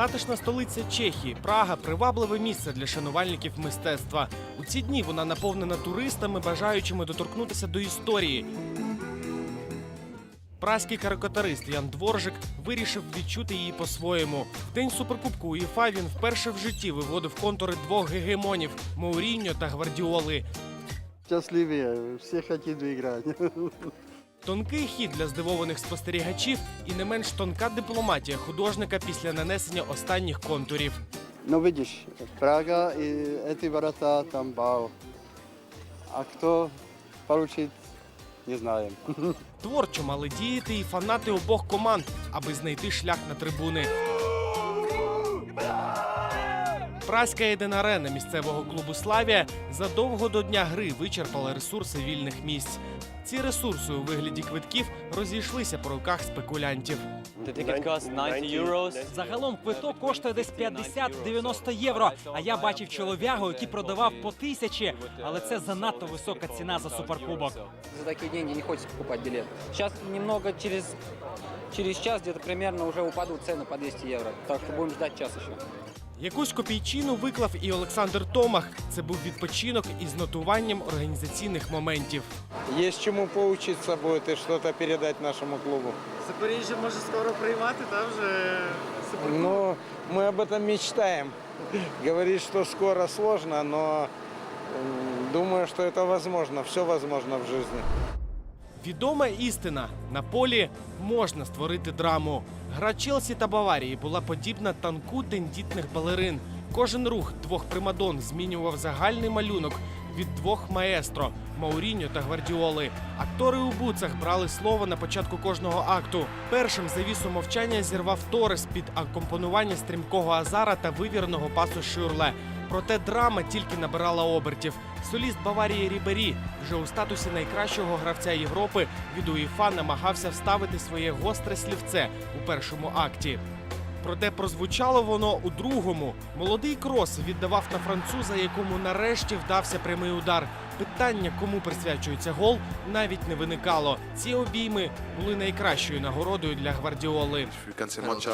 Затишна столиця Чехії, Прага привабливе місце для шанувальників мистецтва. У ці дні вона наповнена туристами, бажаючими доторкнутися до історії. Праський карикатурист Ян Дворжик вирішив відчути її по-своєму. В день суперкубку УЄФА він вперше в житті виводив контури двох гегемонів Мауріньо та Гвардіоли. Счастливее, все хотят играть. Тонкий хід для здивованих спостерігачів і не менш тонка дипломатія художника після нанесення останніх контурів. Ну, видишь, Прага і ці ворота там бау. А хто поручить, не знаю. Творчо мали діяти і фанати обох команд, аби знайти шлях на трибуни. Праська єдинарена місцевого клубу Славія задовго до дня гри вичерпала ресурси вільних місць. Ці ресурси у вигляді квитків розійшлися по руках спекулянтів. The ticket costs 90 euros. Загалом квиток коштує десь 50-90 євро. А я бачив чолов'ягу, який продавав по тисячі, але це занадто висока ціна за суперкубок. За такие деньги не хочется покупать билет. Сейчас немного через, через час где-то примерно уже упадут цены по 200 евро. Так что будем ждать час еще. Якусь копійчину виклав і Олександр Томах. Це був відпочинок із нотуванням організаційних моментів. Есть чему поучиться будет и что-то передать нашему клубу. Запоріжжя може скоро приймати, та вже Но мы об этом мечтаем. Говорить, что скоро сложно, но м, думаю, что это возможно. Все возможно в жизни. Відома істина на полі можна створити драму. Гра Челсі та Баварії була подібна танку тендітних балерин. Кожен рух двох примадон змінював загальний малюнок від двох маестро Мауріньо та Гвардіоли. Актори у буцах брали слово на початку кожного акту. Першим завісу мовчання зірвав Торес під акомпонування стрімкого азара та вивіреного пасу Шюрле. Проте драма тільки набирала обертів. Соліст Баварії Рібері вже у статусі найкращого гравця Європи від УЄФА намагався вставити своє гостре слівце у першому акті. Проте прозвучало воно у другому. Молодий крос віддавав на француза, якому нарешті вдався прямий удар. Питання, кому присвячується гол, навіть не виникало. Ці обійми були найкращою нагородою для гвардіоли.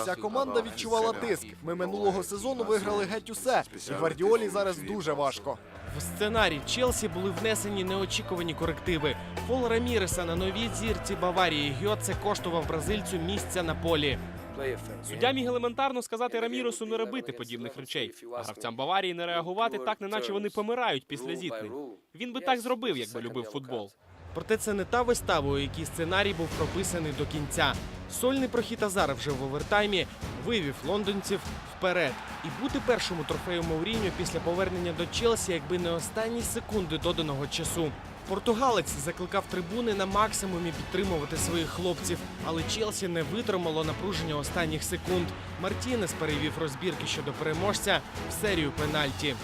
Вся команда відчувала тиск. Ми минулого сезону виграли геть усе. І Гвардіолі зараз дуже важко. В сценарій Челсі були внесені неочікувані корективи. Фол Раміреса на новій зірці Баварії Гьоце коштував бразильцю місця на полі. Суддя міг елементарно сказати Раміросу не робити подібних речей, а гравцям Баварії не реагувати так, неначе вони помирають після зіткнень. Він би так зробив, якби любив футбол. Проте це не та вистава, у якій сценарій був прописаний до кінця. Сольний прохід Азара вже в овертаймі вивів лондонців вперед. І бути першому трофею Мауріньо після повернення до Челсі, якби не останні секунди доданого часу. Португалець закликав трибуни на максимумі підтримувати своїх хлопців, але Челсі не витримало напруження останніх секунд. Мартінес перевів розбірки щодо переможця в серію пенальті.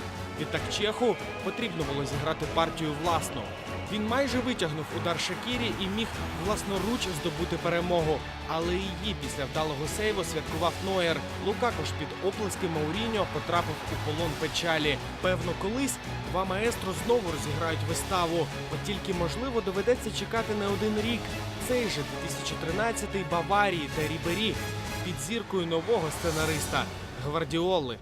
Відтак Чеху потрібно було зіграти партію власну. Він майже витягнув удар Шакірі і міг власноруч здобути перемогу. Але її після вдалого сейву святкував Ноєр. Лукако ж під оплески Мауріньо потрапив у полон печалі. Певно, колись два маестро знову розіграють виставу. От тільки можливо доведеться чекати не один рік. Цей же 2013-й Баварії та Рібері під зіркою нового сценариста Гвардіоли.